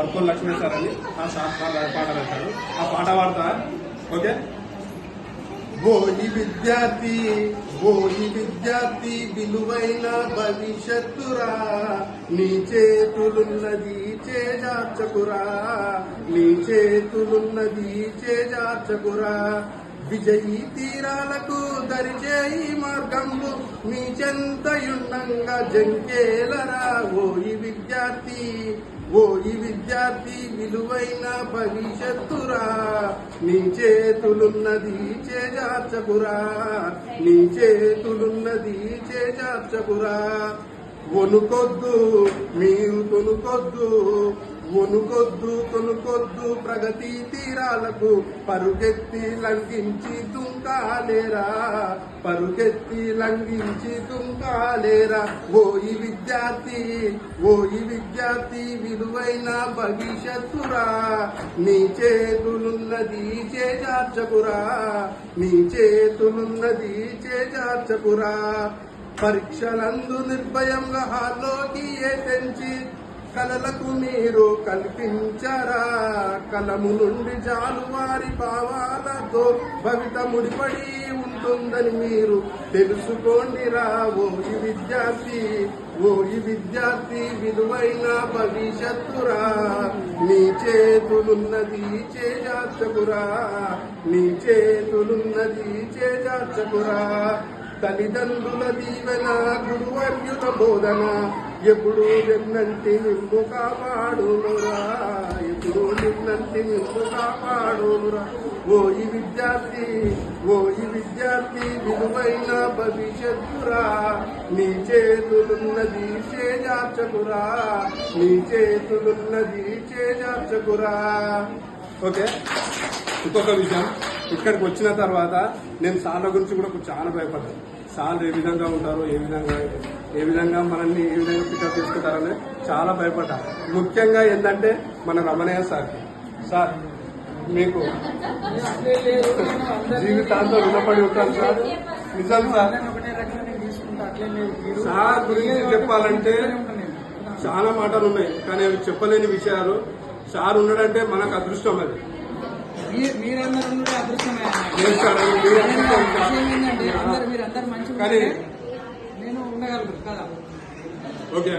Purple Lakshmi sir అని ఆ sir పాట పాట ఆ పాట పాడతా? ఓకే? భోజి విద్యార్థి భోజి విద్యార్థి విలువైన భవిష్యత్తురా. నీ చేతులున్నది చేజార్చకురా. నీ చేతులున్నది చేజార్చకురా. విజయీ తీరాలకు దరిచేయి మార్గంబు మీ చెంతయుండంగా జంకేలరా. ఓయి విద్యార్థి ఓయి విద్యార్థి విలువైన భవిష్యత్తురా నీ చేతులున్నది చేజార్చకురా నీ చేతులున్నది చేజార్చకురా. కొనుకొద్దు మీరు తొనుకొద్దు వణుకొద్దు తొనుకొద్దు ప్రగతి తీరాలకు. పరుగెత్తి లంఘించి తుంకాలేరా. పరుగెత్తి లంఘించి తుంకాలేరా. ఓయి విద్యార్థి ఓయి విద్యార్థి విలువైన భవిష్యత్తురా. నీ చేతులున్నది చేజార్చకురా. నీ చేతులున్నది చేజార్చకురా. పరీక్షలందు నిర్భయంగా హాల్లోకి ఏ తెంచి కలలకు మీరు కల్పించరా. కలము నుండి జాలువారి భావాలతో భవిత ముడిపడి ఉంటుందని మీరు తెలుసుకోండిరా. ఓ ఈ విద్యార్థి ఓ ఈ విద్యార్థి విలువైన భవిష్యత్తురా. నీ చేతులున్నది చేజార్చకురా నీ చేతులున్నది చేజార్చకురా తల్లిదండ్రుల దీవెన గురువర్యుల బోధన ఎప్పుడు నిన్నంటి నిన్ను కాపాడునురా ఎప్పుడు నిన్నంటి నిన్ను కాపాడునురా. ఓ ఈ విద్యార్థి ఓ ఈ విద్యార్థి విలువైన భవిష్యత్తురా నీ చేతులున్నది చేజార్చకురా నీ చేతులున్నది చేజార్చకురా. ఓకే ఇంకొక విషయం. ఇక్కడికి వచ్చిన తర్వాత నేను సార్ల గురించి కూడా చాలా భయపడ్డాను. సార్లు ఏ విధంగా ఉంటారో ఏ విధంగా ఏ విధంగా మనల్ని ఏ విధంగా పికప్ చేసుకుంటారని చాలా భయపడ్డా. ముఖ్యంగా ఏంటంటే మన రమణయ్య సార్. సార్ మీకు జీవితాంతో రుణపడి ఉంటాను సార్. నిజం సార్. సార్ గురించి చెప్పాలంటే చాలా మాటలు ఉన్నాయి కానీ అవి చెప్పలేని విషయాలు. సార్ ఉండడంటే మనకు అదృష్టం అది. మీరందరూ ఉండే అదృష్టమే అన్నమాట. లేదు సార్, అది మీరు కానీ నా అదృష్టం విషయం ఏంటంటే అందరు మీరందరూ మంచిగా నేను ఉండగలను కదా? ఓకే